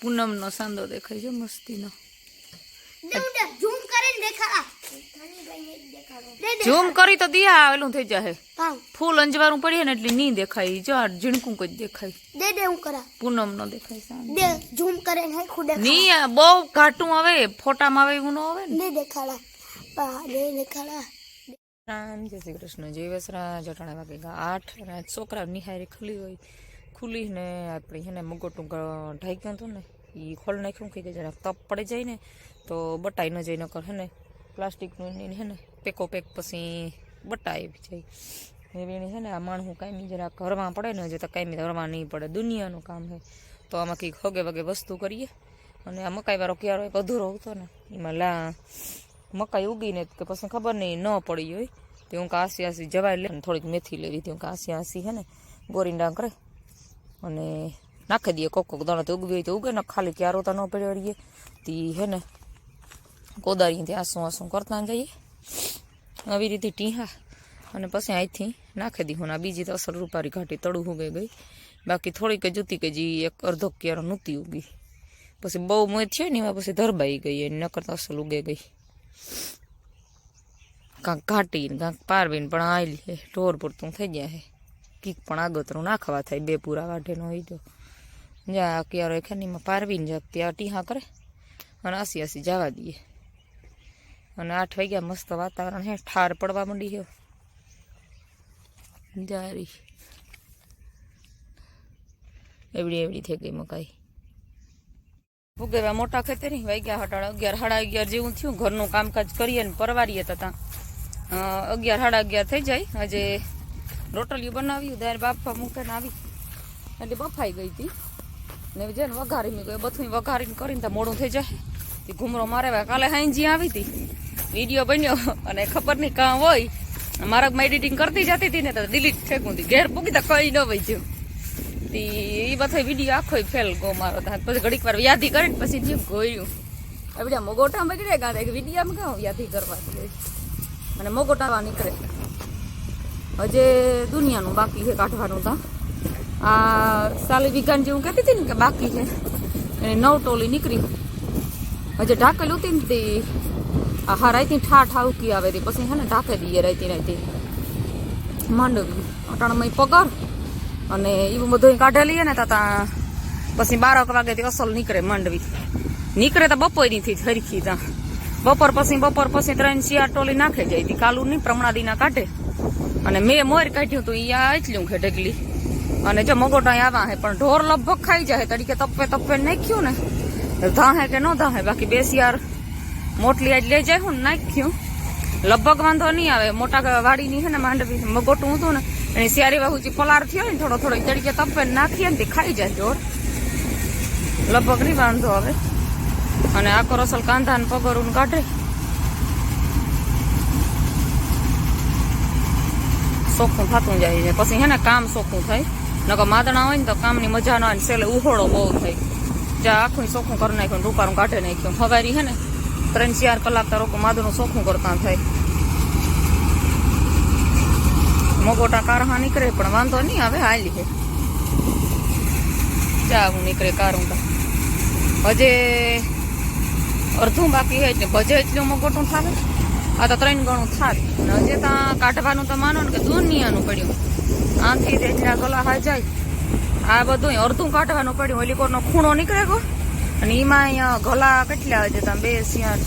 પૂનમનો સાંદો દેખાય છે મસ્તીનો ઝૂમ કરીને દેખાડા દે દે ઝૂમ કરી તો દિયા આવેલું થઈ જાય કામ ફૂલ અંજવારું પડીએ ને એટલે નહીં દેખાય જો આ ઝીણકું જ દેખાય દે દે હું કરા પૂનમનો દેખાય સાંદો દે ઝૂમ કરીને હે ખુદે નહીં આ બહુ ઘાટું આવે ફોટામાં આવે એવું ન આવે ને દે દેખાડા પા દે દેખાડા રામ જય શ્રી કૃષ્ણ જય વસરા જટાણા વાગે ગા આઠ અને આજ છોકરા નિહારી ખુલી હોય ખુલી ને આપણે છે ને મગોટું ઢાઈ ગયું હતું ને એ ખોલ નાખ્યું કે જરાક તપ પડી જાય ને, તો બટાઈ ન જાય, નકર હે ને પ્લાસ્ટિકનું ને હે ને પેકો પેક પછી બટાઈ જાય. એવી છે ને આ માણસું કાંઈ જરાક ઘરમાં પડે ને, હજી તો કાંઈ ઘરમાં નહીં પડે. દુનિયાનું કામ છે. તો આમાં કંઈક હગે વગે વસ્તુ કરીએ. અને આ મકાઈ વાળો ક્યારો એક અધૂરો હતો ને, એમાં લા મકાઈ ઉગીને કે પછી ખબર નહીં, ન પડી હોય. તો હું કાસી આસી જવાય લે થોડીક મેથી લેવી હતી. હું કાસી આસી હે ને ગોરીંડા કરે. અને નાખી દઈએ કોક કોક દાણા તો ઉગવી હોય તો ઉગે ને ખાલી ક્યારો તો ન પડ્યો રહીએ તી હે ને કોદાળીથી આસું આસું કરતા જઈએ. આવી રીતે ટીહા. અને પછી અહીંથી નાખી દીધું. આ બીજી તો અસલ રૂપારી ઘાટી તળું ઉગે ગઈ. બાકી થોડીક જ ઉતી કે જી એક અડધો ક્યારો નહોતી ઉગી. પછી બહુ મોત છે ને, એમાં પછી ધરબાઈ ગઈ અને નકર તો અસલ ઉગે ગઈ. કાંક ઘાટી ને કાંક પારવીને પણ આવેલી છે ઢોર પૂરતું થઈ ગયા છે કીક પણ આગતરું નાખવા થાય, બે પૂરા વાઢેનો હોય તો. જા ક્યારે ખેનીમાં પારવીને જાગ ત્યાં ટીહા કરે. અને આસી આસી જવા દઈએ. અને આઠ વાગ્યા મસ્ત વાતાવરણ હે, ઠાર પડવા માંડી હે. જારી એવડી એવડી થઈ ગઈ મકાઈ. ભૂગેવા મોટા ખેતરી, વાગ્યા હટાડા અગિયાર, સાડા અગિયાર જેવું થયું. ઘરનું કામકાજ કરીએ ને પરવારીએ તો ત્યાં અગિયાર, સાડા અગિયાર થઈ જાય. આજે રોટલીઓ બનાવ્યું ત્યારે બાફા, મૂકીને આવી. એટલે બફાઈ ગઈ હતી. ને જે ને મી ગઈ બધું વઘારીને કરીને તો મોડું થઈ જાય. તે ઘૂમરો મારે કાલે હાઈજી આવી હતી. વીડિયો બન્યો, અને ખબર નહીં કાં હોય. મારા એડિટિંગ કરતી જતી હતી ને તો ડિલીટ ફેંકું હતી. ઘેર પૂકી તો કઈ ન વહી એ બધો વીડિયો આખો ફેલ ગો મારો પછી ઘડીક વાર યાદી કરીને પછી જીવ ગોયું. હવે મોગોટા બગડે ગાંધે વિડીયામાં કાં યાદી કરવા અને મોગોટાવા નીકળે. હજે દુનિયાનું બાકી છે કાઢવાનું તો. આ સાલી વિગાન જેવું કહેતી હતી ને કે બાકી છે. એને નવ ટોલી નીકળી. હજે ઢાકેલું હતી ને આ હા રાઈતી ઠા ઠા ઉકી આવે તે. પછી હે ને ઢાકે દઈએ રાઈતી રાઈતી. માંડવી, અટાણમાં પગાર અને એવું બધું કાઢેલી ને તા પછી બારક વાગેથી અસલ નીકળે માંડવી. નીકળે તો બપોરીથી જ હરખી ત્યાં બપોર પછી બપોર પછી ત્રણ શિયાર ટોલી નાખે જાય કાલું નહીં પ્રમણાદીના કાઢે. અને મેં મોર કાઢ્યું હતું ઈ આ એટલું ઢગલી. અને જો મગોટા આવા હે, પણ ઢોર લગભગ ખાઈ જાય તરીકે તપે તપે નાખ્યું ને. ધાહે કે ન ધાહે, બાકી બેસી યાર મોટલી આજ લઈ જાય ને નાખ્યું. લગભગ વાંધો નહીં આવે, મોટા વાડીની છે ને માંડવી, મગોટું હતું ને, એની સિયારી વાહુજી પલાર થયો ને થોડો થોડો તરીકે તપે નાખીએ ને તે ખાઈ જાય ઢોર. લગભગ નહીં વાંધો આવે. અને આખો રસલ કાંધા ને પગરું કાઢે. ચોખ્ખું થતું જાય છે. પછી હે ને કામ ચોખ્ખું થાય. નકર માદણા હોય ને તો કામની મજા ના આવે ને છેલ્લે ઉહોળો બહુ થાય. જ્યાં આખું ચોખ્ખું કરી નાખ્યું ને રૂપારું કાઢી નાખ્યું. હવારી હે ને ત્રણ ચાર કલાક તો રોકો માદનું ચોખ્ખું કરતા થાય. મગોટા કારહા નીકળે પણ વાંધો નહીં આવે, હાલી છે ચા હું નીકળે કારું તો હજે અડધું બાકી છે એટલે ભજે એટલું મગોટું થાય આ તો ત્રણ ગણું થાત. હજે ત્યાં કાઢવાનું તો માનો ને કે દુનિયાનું પડ્યું. આમથી એટલા ગલા હા આ બધું અડધું કાઢવાનું પડ્યું. ઓલી નો ખૂણો નીકળે ગયો અને એમાં અહીંયા ગલા કેટલા હજે ત્યાં બે શિયાર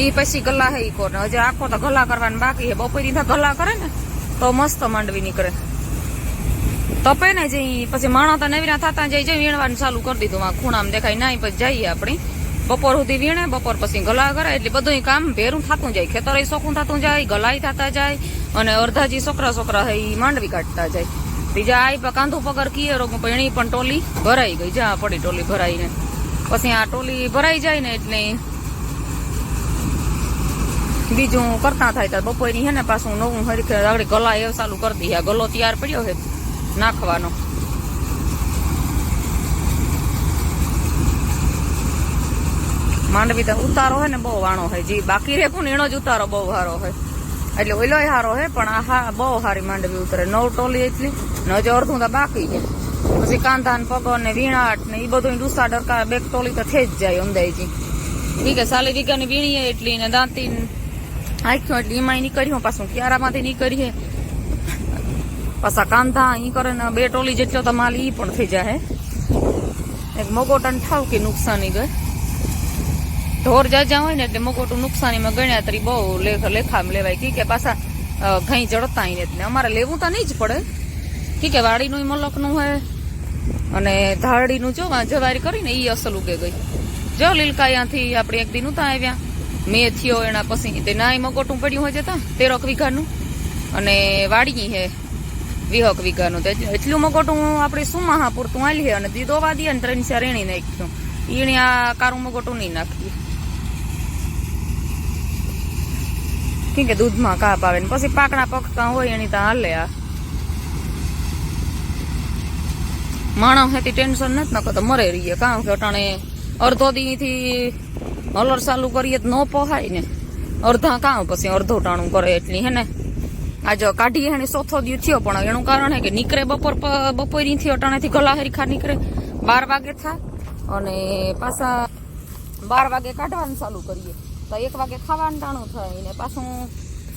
ઈ પછી ગલા હે કોર. ને હજે આખો તો ગલા કરવાનું બાકી છે બપોરી ગલા કરે ને, તો મસ્ત માંડવી નીકળે. તપે ને જઈ પછી માણસ તો નવીના થતા જાય જઈ વીણવાનું ચાલુ કરી દીધું. આ ખૂણામાં દેખાય. ના, ઈ પછી જઈએ આપણી. બપોર સુધી વીણે, બપોર પછી ગલા કરે એટલે બધું કામ ભેરું થતું જાય ખેતરે સોખું થતું જાય ગલાઈ થતા જાય, અને અડધાજી છોકરા છોકરા હે, ઈ માંડવી કાઢતા જાય. બીજા આ કાંધું પગાર કીએ રોગ એની પણ ટોલી ભરાઈ ગઈ, જા પડી ટોલી ભરાઈને. પછી આ ટોલી ભરાઈ જાય ને એટલે બીજું કરતા થાય, ત્યારે બપોરની હે ને પાછું નવું હરીખે આગળ ગલા એ ચાલુ કરી દઈએ. ગલો તૈયાર પડ્યો છે નાખવાનો. માંડવી તો ઉતારો હોય ને બહુ વાણો હોય. જે, બાકી રે પણ એનો જ ઉતારો બહુ સારો હોય. એટલે ઓલો હારો હે પણ આ હા, બહુ સારી માંડવી ઉતરે. નવ ટોલી એટલી, ને હજી અડધું તો બાકી છે. પછી કાંધા ને પગ ને વીણાટ ને એ બધું ડુસા ડરકા બેક ટોલી તો થઈ જ જાય અંદાજી ઈ કે સાલી વીઘાની વીણીએ એટલી ને દાંતી આખ્યો એટલે એમાં નીકળ્યું. પાછું ક્યારામાંથી નીકળીએ? પાછા કાંધા ઈ કરે ને બે ટોલી જેટલો તો માલ ઈ પણ થઈ જાય એક મગોટન ઠાવ કે નુકસાની ગઈ. ઢોર જાજા હોય ને એટલે મગોટું નુકસાનીમાં ગણ્યા તરી બહુ લેખ લેખામાં લેવાય. કી કે પાછા ઘઈ જડતા ને અમારે લેવું તો નહીં જ પડે. કી કે વાડીનું મલકનું હોય અને ધારડીનું જો જવારી કરીને એ અસલ ઉગે ગઈ. જો લીલકા અહીંયાથી આપણે એક દિન ઉતા આવ્યા. મેં થયો એના પછી. તે નાય મગોટું પડ્યું હોય જતા, તેરક વીઘાનું. અને વાડી હે વિહક વીઘાનું. તો એટલું- એટલું મગોટું આપણે સુમાહા પૂરતું આલી હે? અને દીદો વાદી અને ત્રણ ચાર એણી નાખ્યું. ઈણી આ કારું મગોટું નહીં નાખીએ કેમ કે દૂધમાં કાપ આવે ને પછી પાકણા પકતા હોય એની ત્યાં હાલે આ. માણસ હેતી ટેન્શન નથી નકો તો મરે રહીએ. કારણ કે અટાણે અડધો દીથી હલર ચાલુ કરીએ તો ન પોહાય ને. અડધા કાં પછી અડધો ટાણું કરે એટલી, હે ને? આજે કાઢીએ એને ચોથો દિવસ થયો, પણ એનું કારણ હે કે નીકળે બપોર બપોરીથી અટાણેથી ગલા હરીખા નીકળે. બાર વાગે થાય અને પાછા બાર વાગે કાઢવાનું ચાલુ કરીએ. તો એક વાગે ખાવાનું ટાણું થાય ને પાછું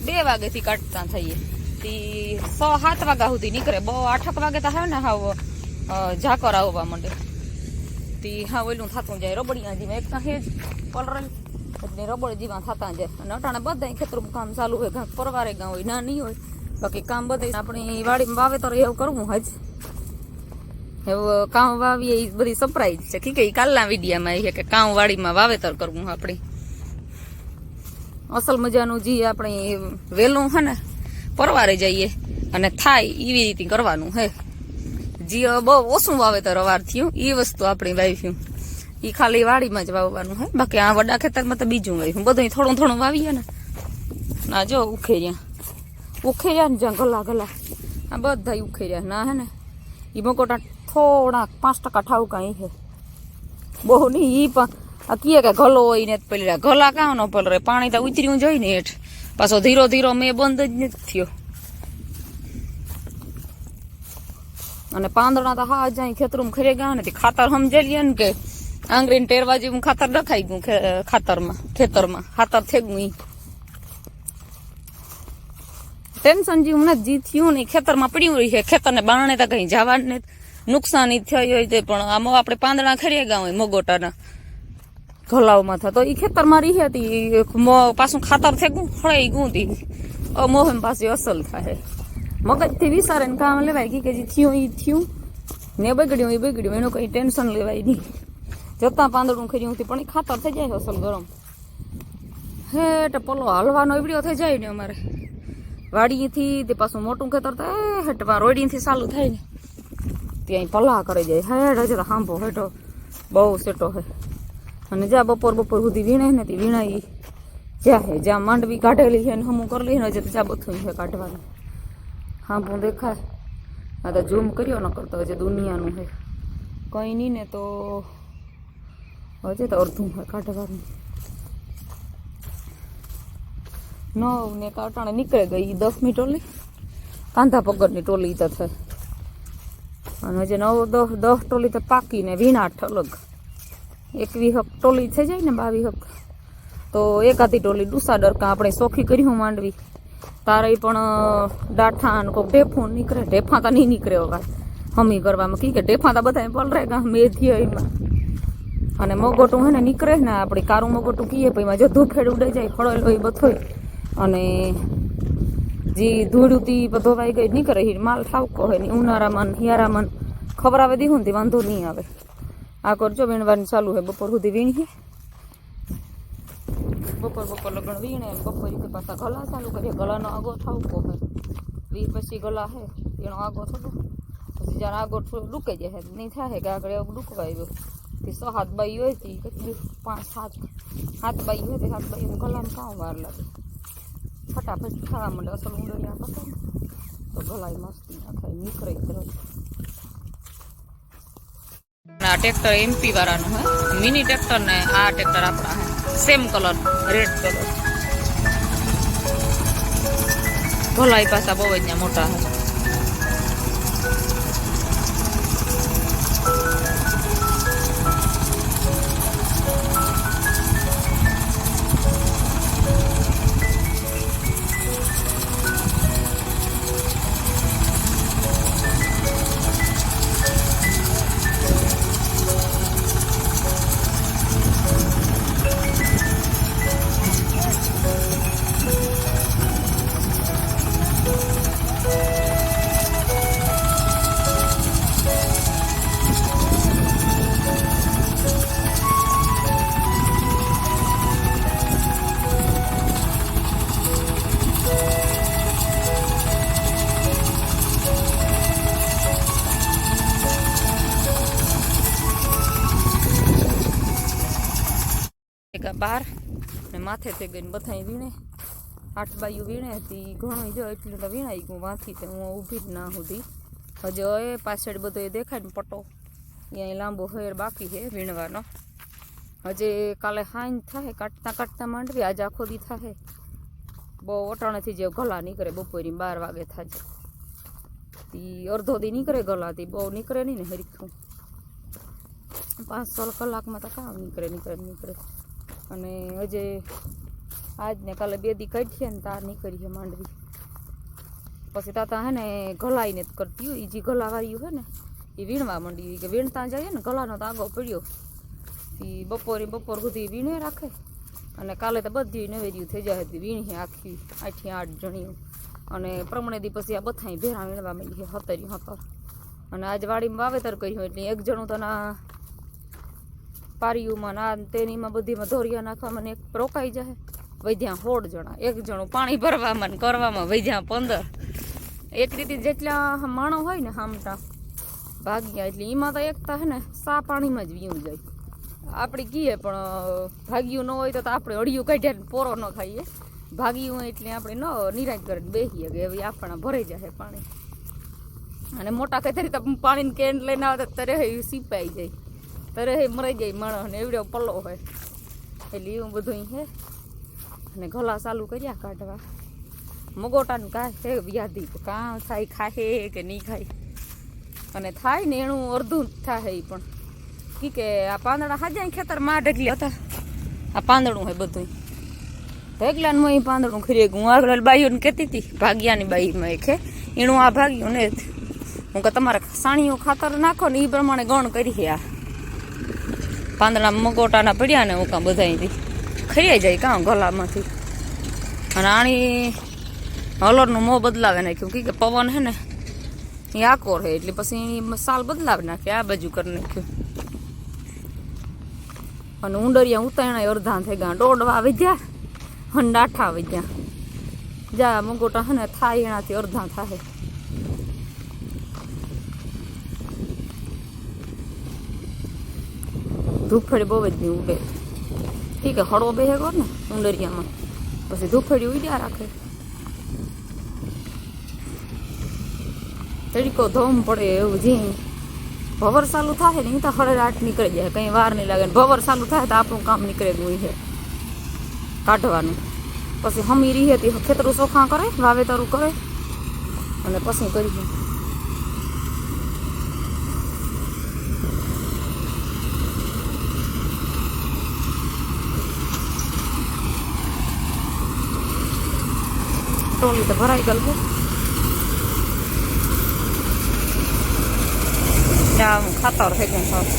બે વાગેથી કાઢતા થઈએ. તી છ સાત વાગ્યા સુધી નીકળે. બહુ આઠક વાગે તો આવે ને હાવ ઝાકર આવવા માંડે. તી હા ઓલું થતું જાય, રબડિયા જીવા એક હે જ પલરેલ રબડ જીવા થતા જાય. અને અટાણે બધા ખેતરું કામ ચાલુ હોય કાંઈક પરવારે ગાં હોય, ના નહીં હોય. બાકી કામ બધે આપણી વાડીમાં વાવેતર એવું કરવું હજ એવું કામ વાવીએ એ બધી સપ્રાઈઝ છે. કે કાલના વિડીયામાં એ કે કામ વાડીમાં વાવેતર કરવું આપણે. અસલ મજાનું જે આપણે વેલું હે ને, પરવારે જઈએ અને થાય એવી રીતે કરવાનું હે. જે બહુ ઓછું વાવેતર અવાર થયું એ વસ્તુ આપણી વાવ્યું એ ખાલી વાડીમાં જ વાવવાનું હે, બાકી આ વડા ખેતરમાં તો બીજું વાવ્યું બધું થોડું થોડું વાવીએ ને. ના જો ઉખેર્યા. ઉખેર્યા ને જ્યાં ગલા ગલા. આ બધા ઉખેર્યા. ના હે ને એ મકોટા થોડા પાંચ ટકા ઠાવકા એ છે બહુ નહીં, ઈ પણ આ કીએ કે ગલો હોય ને પેલી ગલા કાં ન પલરે પાણી તો ઉતર્યું જોઈ ને હેઠ. પાછો ધીરો ધીરો મેં બંધ જ નથી થયો. અને પાંદડા તો હા જાય ખેતરમાં ખરે ગયા ને ખાતર સમજે લે ને કે આંગળીને ટેરવા જેવું ખાતર નખાઈ ગયું ખાતરમાં, ખેતરમાં. ખાતર થઈ ગયું ટેન્શન જેવું નથી. જી થયું ને ખેતરમાં પડ્યું રહી છે. ખેતરને બારણે તો કઈ જવા નથી. નુકસાની થઈ હોય તે પણ આમાં આપણે પાંદડા ખરી ગયા હોય, મગોટાના. ઘલાવમાં થતો. એ ખેતરમાં રહી હતી. પાછું ખાતર થઈ ગયું ખળાઈ ગયું તી મોહન પાસે અસલ થાય. મગજથી વિચારે કામ લેવાય. કી જે થયું એ થયું. ને બગડ્યું એ બગડ્યું. એનું કઈ ટેન્શન લેવાય નહીં. જતા પાંદડું ખર્યું હતી, પણ એ ખાતર થઈ જાય અસલ ગરમ. હેટ પલો હાલવાનો એવડ્યો થઈ જાય ને અમારે. વાડીથી તે પાછું મોટું ખેતર થાય. હેટ રોડીથી ચાલુ થાય ને. ત્યાં પલ્લા કરી જાય હેઠ હજે તો હાંભો હેઠો. બહુ સેટો હે અને જ્યાં બપોર બપોર સુધી વીણે ને તે વીણાઈ જ્યાં હે જ્યાં માંડવી કાઢેલી છે ને હમું કરલી ને હજી જ્યાં બધું છે કાઢવાનું. હા પણ દેખાય. આ તો ઝૂમ કર્યો ન કરતો, હજે દુનિયાનું હે. કંઈ નહીં ને તો હજે તો અડધું હોય કાઢવાનું. નવ ને કાટાણે નીકળે ગઈ દસમી ટોલી. કાંધા પગરની ટોલી તો થાય અને હજી નવ દસ દસ ટોલી તો પાકીને વીણાઠ અલગ. એકવી હક ટોલી થઈ જાય ને બાવી હક તો એકાદી ટોલી ડુસા ડરકા આપણે સોખી કર્યું માંડવી. તારે પણ ડાઠા ને કોઈક ઢેફું નીકળે. ઢેફા તો નહીં નીકળે હવે હમી કરવામાં કી કે ઢેફા તો બધા પલરે ગા, મેથી એમાં. અને મગોટું હે ને નીકળે ને આપણે કારું મગોટું કીએ પછી એમાં જો ધૂફેડ ઉડે જાય ખડેલો એ બધોય અને જે ધૂળુતી બધો વાઈ ગઈ, નીકળે માલ ઠાવકો હોય ને ઉનાળામાં હિયારામાં ખબર આવે દીધું ને તે વાંધો નહીં આવે. આ કરજો, વીણવાનું ચાલુ હોય. બપોર સુધી વીણીએ. બપોર બપોર લગણ વીણે ને બપોર રીતે પાછા ગલા ચાલુ કરીએ. ગલાનો આગો ઠાવકો હોય. વી પછી ગલા હે, એનો આગો થતો પછી જ્યારે આગો થોડો ડૂકે જાય નહીં થાય કે આગળ એવું ડૂકવાય ગયો તે સો હાથ બાઈ હોય તે કેટલી પાંચ, સાત, હાથ બાઈ હોય તે હાથ બાઈ ગલામાં કામ વાર લાગે. ફટાફટ ખાવા માંડે. અસલ ઊંડળિયા પકડે તો ગલાય મસ્તી નાખાય નીકળે તરત આ ટ્રેક્ટર એમપી વાળાનું હે. મિની ટ્રેક્ટર ને આ ટ્રેક્ટર આપણા સેમ કલર રેડ કલર ભલાઈ પાછા બહુ જ મોટા હે. બાર ને માથે થઈ ગઈ ને બધાય વીણે. આઠ બાયું વીણે હતી ઘણું જો એટલું તો વીણાઈ ગયું વાંથી તે હું ઊભી જ ના સુધી હજુ એ પાછળ બધો એ દેખાય ને પટો. અહીંયા લાંબો હેર બાકી છે વીણવાનો. હજે કાલે હાઈન થાય કાટતા કાટતા માંડવી, આજે આખો દી થાય બહુ અટાણેથી જે ગલા નીકળે બપોરી બાર વાગે થાય. તી અડધો દી નીકળે ગલાથી બહુ નીકળે નહીં ને હરીખું. પાંચ સોળ કલાકમાં તો કામ નીકળે નીકળે નીકળે. અને હજે આજ ને કાલે બે દી કાઢીએ ને તાર નીકળીએ માંડવી. પછી તાતા હે ને ગલાઈને જ કરતી હોય જે ગલાવાળ્યું હે ને એ વીણવા માંડી કે વીણતા જઈએ ને, ગલાનો તો આગો પડ્યો. એ બપોરે બપોર સુધી વીણે રાખે. અને કાલે તો બધી નવેરીઓ થઈ જાય હતી વીણી આખી આઠથી આઠ જણીઓ. અને પ્રમણે દી પછી આ બથાય ભેરા વીણવા માંડી હતરી હતર. અને આજ વાડીમાં વાવેતર કર્યું એટલે એક જણું તો ના પારીયુંમાં ના તેનીમાં બધીમાં ધોરિયા નાખવામાં એક રોકાઈ જાય વૈધ્યા સોળ જણા, એક જણું પાણી ભરવામાં કરવામાં વૈધ્યા પંદર. એક રીતે જેટલા માણો હોય ને હામટા, ભાગ્યા એટલે એમાં તો એકતા હે ને, સા પાણીમાં જ વીયું જાય. આપણે કહીએ પણ ભાગ્યું ન હોય તો આપણે અડિયું કાઢ્યા પોરો ન ખાઈએ. ભાગ્યું હોય એટલે આપણે ન નિરાશ કરીને બેસીએ કે હવે આપણા ભરાઈ જાય પાણી. અને મોટા ખેતરી તો પાણીની કેન લઈને આવે તો તરે સીપાઈ જાય. તરે હે, મરાઈ જાય માણસ ને એવડ્યો પલ્લો હોય. એટલે એવું બધું હે. અને ગલા ચાલુ કર્યા કાઢવા. મગોટાનું કાંઈ છે વ્યાધી. કાં થાય ખાય કે નહીં ખાય. અને થાય ને એનું અડધું થાય એ પણ. કી કે આ પાંદડા હાજા ખેતરમાં ઢગલી હતા. આ પાંદડું હોય બધું ઢગલાનું અહીં પાંદડું ખરી હું આગળ બાઈઓને કહેતી હતી, ભાગ્યાની બાઈમાં એક હે. એનું આ ભાગ્યું ને હું કે તમારે સાણીઓ ખાતર નાખો ને એ પ્રમાણે ગણ કરી આ. પાંદડા મગોટાના પડ્યા ને હું કાં બધાયથી. ખરી જાય કાં ગલામાંથી? અને આણી હલરનું મોં બદલાવે નાખ્યું. કી પવન હે ને એ આકોર હે એટલે પછી સાલ બદલાવી નાખે, આ બાજુ કરી નાખ્યું. અને ઉંડરિયા ઉતાયણા અડધા થઈ ગયા. દોડવા વધ્યા અને ડાઠા વધ્યા જા, મગોટા હે ને થાય એનાથી અડધા થાય ધૂપફળી બહુ જ નહીં ઉડે ઠીક હે હળવો બેહે કર ને ઉંડરિયામાં પછી ધૂપફળી ઉડ્યા રાખે તડકો ધોમ પડે એવું જી ભવર ચાલુ થાય ને ઈ તો હળે રાત નીકળી જાય કંઈ વાર નહીં લાગે ને ભવર ચાલુ થાય તો આપણું કામ નીકળે ગયું છે કાઢવાનું પછી હમી રહી હતી ખેતરું ચોખા કરે વાવેતરું કરે અને પછી કરીએ ટોલી તો ભરાઈ ગયેલ ત્યાં ખાતર થઈ ગયું સારું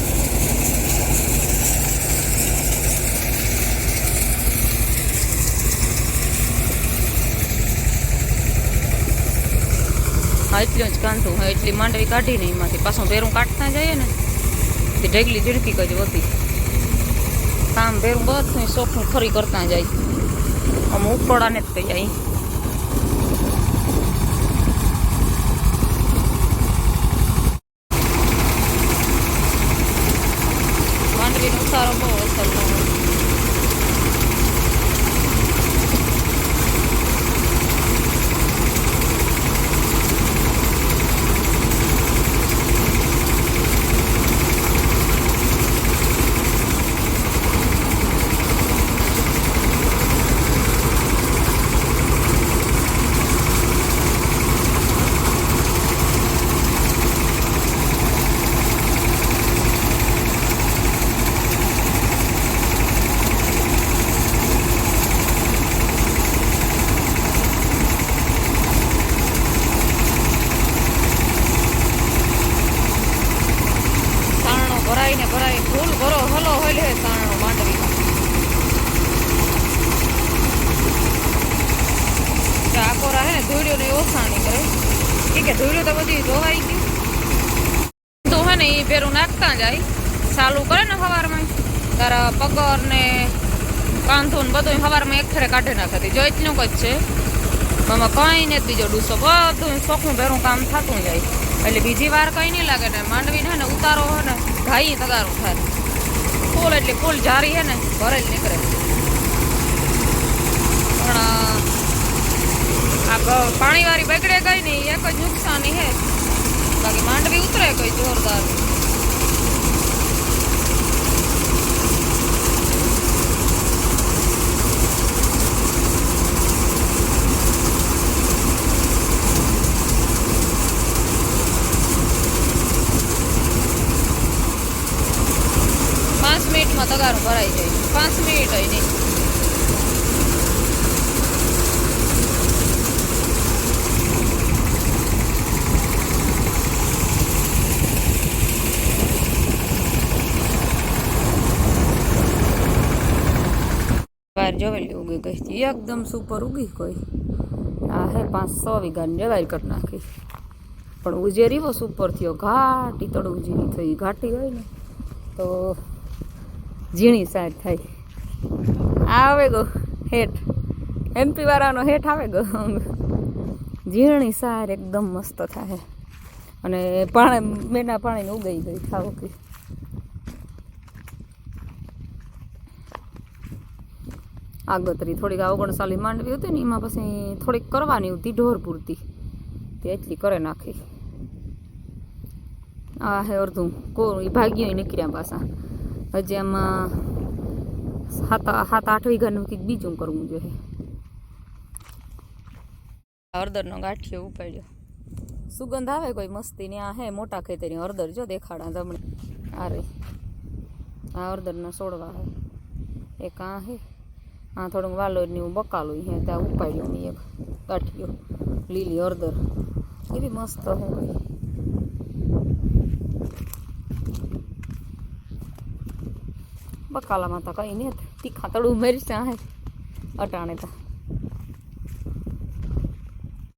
હા એટલું જ કાંધું હા એટલી માંડવી કાઢીને એમાંથી પાછું ભેરું કાઢતા જઈએ ને તે ઢગલી ઝીડકી કજ હતી કામ ભેરું બધું ચોખ્ખું ખરી કરતા જાય આમ ઉપરોડાને જ કહી જાય માંડવીનો ઉતારો બહુ અસર થયો સાણો ભરાઈને ભરાઈ ફૂલ ભરો હલો હોય લે સાણો માંડવીમાં જો આકોરા હે ને ધૂળ્યો ને કરે. ઈ કે ધૂળ્યું તો બધી ધોવાઈ ગયું તો હે ને એ પેરું નાખતા જાય. ચાલુ કરે ને સવારમાં તારા પગર ને કાંધો ને બધું સવારમાં એક ફેરે કાઢી નાખે. તી. જો એટલું જ છે. આમાં કંઈ નથી બીજો ડૂસો બધું ચોખ્ખું ભેરું કામ થતું જાય. એટલે બીજી વાર કઈ નહીં લાગે ને માંડવી ને ઉતારો હે ને ઘાઈ તગારું થાય. ફૂલ એટલે ફૂલ જારી હે ને ભરેલ નીકળે. આ ગ- પાણીવાળી બગડે ગઈ ને ઈ એક જ નુકસાની હે. બાકી માંડવી ઉતરે કઈ જોરદાર. પાંચ મિનિટમાં તગારું ભરાઈ જાય. પાંચ મિનિટ હોય નહીં વાર જોવેલી ઉગી ગઈ હતી. એકદમ સુપર ઉગી કોઈ આ હે પાંચ સો વીઘાની જવાઈ કરી નાખી. પણ ઉજેરી બહુ સુપર થયો. ઘાટી તળું ઝીણી થઈ. ઘાટી હોય ને, તો ઝીણી સાજ થાય. આવે ગો હેઠ. એમપી વાળાનો હેઠ આવે ગો ઝીણી સાર એકદમ મસ્ત થાય. અને પાણી, મેના પાણીને ઉગાઈ ગઈ. ખાવો કે આગતરી. થોડીક આ માંડવી હતી ને એમાં પછી થોડીક કરવાની હતી ઢોર પૂરતી. તે એટલી કરે નાખી. આ હે અડધું કોઈ ભાગ્યો નીકળ્યા પાછા. હજી આમાં સાત સાત આઠ વીઘાનું કંઈક બીજું કરવું જોઈએ. હળદરનો ગાંઠિયો ઉપાડ્યો. સુગંધ આવે કોઈ મસ્તી ને? આ હે મોટા ખેતરી હળદર જો દેખાડા જમણે. આ રે. આ હળદરના છોડવા હે. એક આ હે. આ થોડુંક વાલોર ને એવું બકાલું હે ત્યાં ઉપાડ્યું એક કાઠીઓ લીલી હળદર. એવી મસ્ત હે ભાઈ બકાલામાં તો કઈ નહીં. તીખા તળું મરચાં હે. અટાણે તો.